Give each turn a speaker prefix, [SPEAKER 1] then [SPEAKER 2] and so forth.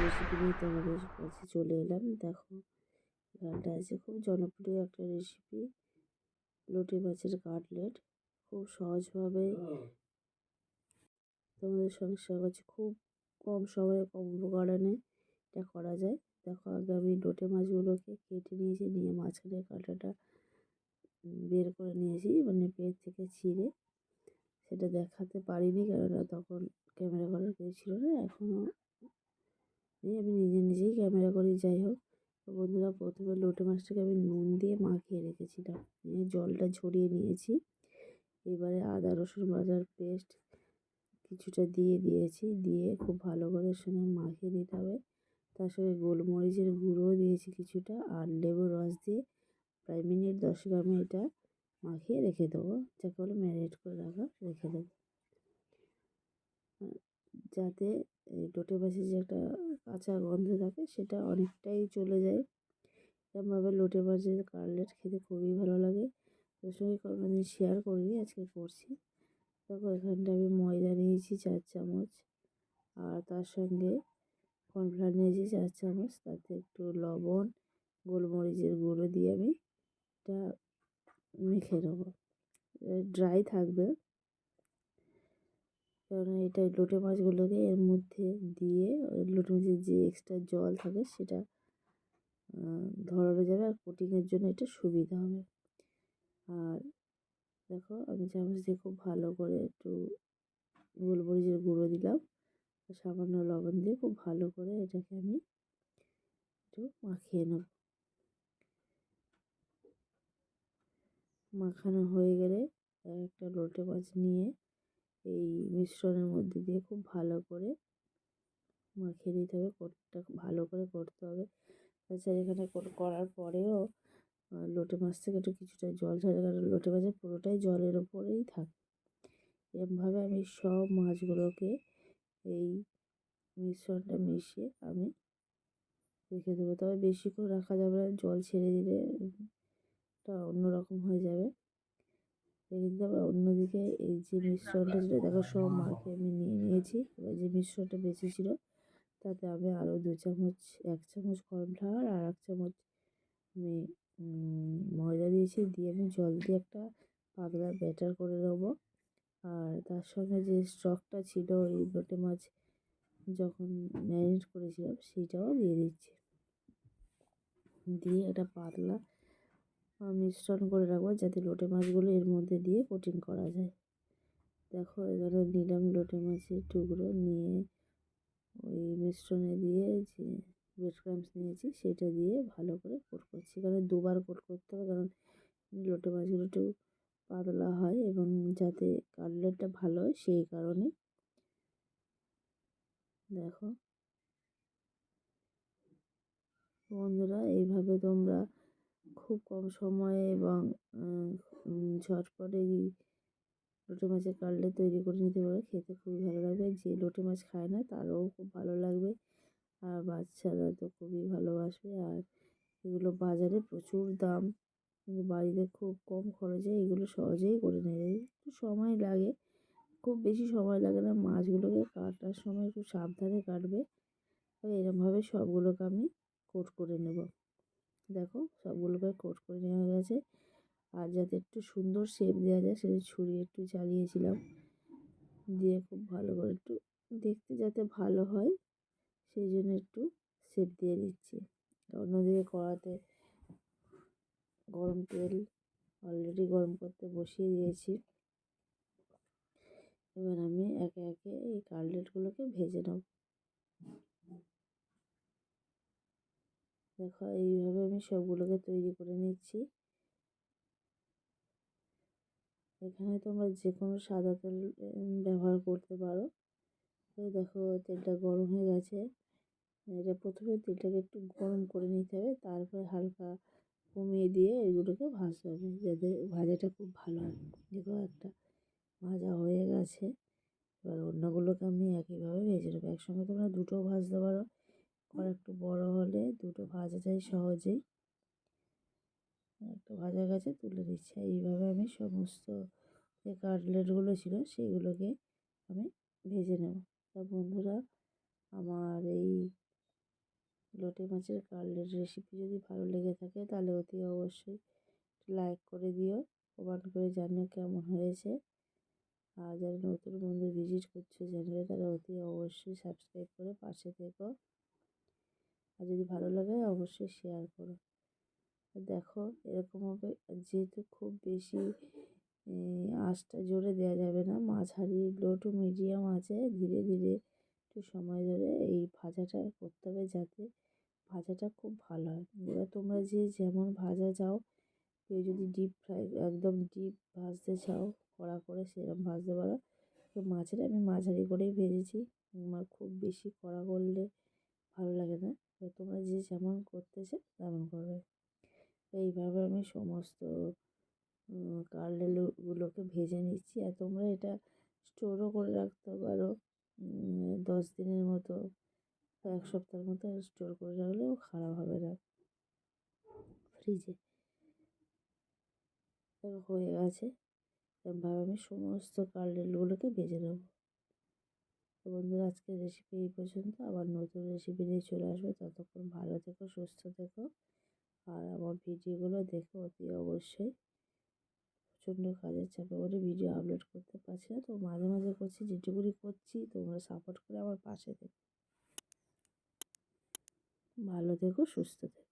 [SPEAKER 1] Recipe নিয়ে তোমাদের কাছে চলে এলাম। দেখো এখানটা আছে খুব জনপ্রিয় একটা রেসিপি লোটে মাছের কাটলেট। খুব সহজভাবে তোমাদের সঙ্গে করছি, খুব কম সময়ে, কম উপকরণে এটা করা যায়। দেখো, আগে আমি লোটে মাছগুলোকে কেটে নিয়েছি, নিয়ে মাঝখানে কাঁটাটা বের করে নিয়েছি মানে পেট থেকে ছিঁড়ে। সেটা দেখাতে পারিনি, কেননা তখন ক্যামেরা করার কেউ ছিল না এখনও এই আমি নিজে নিজেই ক্যামেরা করি, যাই হোক। তো বন্ধুরা, প্রথমে লোটে মাছটাকে আমি নুন দিয়ে মাখিয়ে রেখেছিলাম। নিয়ে জলটা ঝরিয়ে নিয়েছি। এবারে আদা, রসুন বাটার পেস্ট কিছুটা দিয়ে দিয়েছি। দিয়ে খুব ভালো করে সঙ্গে মাখিয়ে নিতে হবে। তার সঙ্গে গোলমরিচের গুঁড়োও দিয়েছি কিছুটা আর লেবুর রস দিয়ে প্রায় মিনিট দশেক আমি এটা মাখিয়ে রেখে দেবো। যাকে বলে ম্যারিনেট করে রাখা, রেখে দেবো। যাতে লোটে মাছের যে একটা কাঁচা গন্ধ থাকে সেটা অনেকটাই চলে যায়। এরকমভাবে লোটে মাছের কাটলেট খেতে খুবই ভালো লাগে। তোর সঙ্গে কোনোদিন শেয়ার করিনি, আজকে করছি। দেখো এখানটা আমি ময়দা নিয়েছি চার চামচ আর তার সঙ্গে কর্নফ্লাওয়ার নিয়েছি চার চামচ। তাতে একটু লবণ, গোলমরিচের গুঁড়ো দিয়ে আমি এটা মেখে নেব। ড্রাই থাকবে। কারণ এটা লোটে মাছগুলোকে এর মধ্যে দিয়ে লোটে মাছের যে এক্সট্রা জল থাকে সেটা ধরানো যাবে আর কোটিংয়ের জন্য এটা সুবিধা হবে। আর দেখো, আমি চামচ দিয়ে খুব ভালো করে একটু গোলমরিচের গুঁড়ো দিলাম। সামান্য লবণ দিয়ে খুব ভালো করে এটাকে আমি একটু মাখিয়ে নেব। মাখানো হয়ে গেলে একটা লোটে মাছ নিয়ে এই মিশ্রণের মধ্যে দিয়ে খুব ভালো করে মাখিয়ে নিতে হবে, কোটটা ভালো করে করতে হবে। তাছাড়া এখানে করার পরেও লোটে মাছ থেকে একটু কিছুটা জল ছাড়ে কারণ লোটে মাছের পুরোটাই জলের ওপরেই থাকে। এরমভাবে আমি সব মাছগুলোকে এই মিশ্রণটা মিশিয়ে আমি রেখে দেবো। তবে বেশিক্ষণ রাখা যাবে না, জল ছেড়ে দিলে এটা অন্যরকম হয়ে যাবে। দিতে হবে অন্যদিকে এই যে মিশ্রণটা ছিল দেখো সব মাকে আমি নিয়ে নিয়েছি। এবার যে মিশ্রণটা বেঁচেছিলো তাতে আমি আরও দু চামচ এক চামচ কর্নফ্লাওয়ার আর এক চামচ আমি ময়দা দিয়েছি। দিয়ে আমি জল দিয়ে একটা পাতলা ব্যাটার করে নেব। আর তার সঙ্গে যে স্টকটা ছিল এই লোটে মাছ যখন ম্যারিনেট করেছিলাম সেইটাও দিয়ে দিচ্ছি। দিয়ে একটা পাতলা মিশ্রণ করে রাখব যাতে লোটে মাছগুলো এর মধ্যে দিয়ে কোটিং করা যায়। দেখো এখানে নিলাম লোটে মাছের টুকরো, নিয়ে ওই মিশ্রণে দিয়ে যে ব্রেড ক্রামস নিয়েছি, সেটা দিয়ে ভালো করে কোট করছি। কারণ দুবার কোট করতে হবে, কারণ লোটে মাছগুলো একটু পাতলা হয় এবং যাতে কাটলেটটা ভালো হয়, সেই কারণে। দেখো, বন্ধুরা, এইভাবে তোমরা খুব কম সময়ে এবং ঝটপটে লোটে মাছের কাটলেট তৈরি করে নিতে পারো। খেতে খুবই ভালো লাগবে। যে লোটে মাছ খায় না, তারও খুব ভালো লাগবে। আর বাচ্চারা তো খুবই ভালোবাসবে। আর এগুলো বাজারে প্রচুর দাম। কিন্তু বাড়িতে খুব কম খরচে এগুলো সহজেই করে যায় একটু সময় লাগে। খুব বেশি সময় লাগে না। মাছগুলোকে কাটার সময় একটু সাবধানে কাটবে। তবে সবগুলোকে আমি কোট করে নেব। দেখো সবগুলোকে কোট করে নেওয়া হয়ে গেছে। আর যাতে একটু সুন্দর শেপ দেওয়া যায় সেটা ছুরি একটু চালিয়েছিলাম দিয়ে খুব ভালো করে একটু দেখতে যাতে ভালো হয়, সেই জন্য একটু শেপ দিয়ে দিচ্ছি। অন্যদিকে কড়াতে গরম তেল অলরেডি গরম করতে বসিয়ে দিয়েছি। এবার আমি একে একে এই কাটলেটগুলোকে ভেজে নেব। দেখো, এইভাবে আমি সবগুলোকে তৈরি করে নিচ্ছি। এখানে তোমরা যে কোনো সাদা তেল ব্যবহার করতে পারো। তো দেখো, তেলটা গরম হয়ে গেছে। এটা প্রথমে তেলটাকে একটু গরম করে নিতে হবে, তারপরে হালকা কমিয়ে দিয়ে এগুলোকে ভাজতে হবে, যাতে ভাজাটা খুব ভালো হয়। দেখো, একটা ভাজা হয়ে গেছে। এবার অন্যগুলোকে আমি একইভাবে ভেজে নেব। একসঙ্গে তোমরা দুটো ভাজতে পারো। আর একটু বড় হলে দুটো ভাজা যায় সহজেই। একটু ভাজা গেছে তুলে দিচ্ছি। এইভাবে আমি সমস্ত যে কাটলেটগুলো ছিল সেগুলোকে আমি ভেজে নেব। তা বন্ধুরা, আমার এই লোটে মাছের কাটলেট রেসিপি যদি ভালো লেগে থাকে তাহলে অতি অবশ্যই লাইক করে দিও, কমেন্ট করে জানিও কেমন হয়েছে। আর যারা নতুন বন্ধু ভিজিট করছ চ্যানেলে তারা অতি অবশ্যই সাবস্ক্রাইব করে পাশে থেকো। আর যদি ভালো লাগে অবশ্যই শেয়ার করো। দেখো এরকমভাবে যেহেতু খুব বেশি আঁচটা জোরে দেওয়া যাবে না মাঝারি লো টু মিডিয়াম আছে, ধীরে ধীরে একটু সময় ধরে এই ভাজাটা করতে হবে যাতে ভাজাটা খুব ভালো হয়। এবার তোমরা যে যেমন ভাজা চাও, কেউ যদি ডিপ ফ্রাই একদম ডিপ ভাজতে চাও, কড়া করে সেরকম ভাজতে পারো। তো মাছের আমি মাঝারি করেই ভেজেছি, আমার খুব বেশি কড়া করলে ভালো লাগে না। এবার তোমরা যে যেমন করতে চাও তেমন করবে। এইভাবে আমি সমস্ত কাটলেটগুলোকে ভেজে নিচ্ছি। আর তোমরা এটা স্টোরও করে রাখতে পারো। দশ দিনের মতো এক সপ্তাহের মতো স্টোর করে রাখলেও খারাপ হবে না। ফ্রিজে। হয়ে গেছে। এরকমভাবে আমি সমস্ত কাটলেটগুলোকে ভেজে নেব। তো বন্ধুরা, আজকের রেসিপি এই পর্যন্ত। আবার নতুন রেসিপি নিয়ে চলে আসব। ততক্ষণ ভালো থেকো, সুস্থ থেকো। আর আমার ভিডিওগুলো দেখো অতি অবশ্যই। প্রচণ্ড কাজের চাপে বলে ভিডিও আপলোড করতে পারছি না। তো মাঝে মাঝে করছি, যেটুকুনি করছি, তোমরা সাপোর্ট করে আমার পাশে থেকো। ভালো থেকো, সুস্থ থেকো।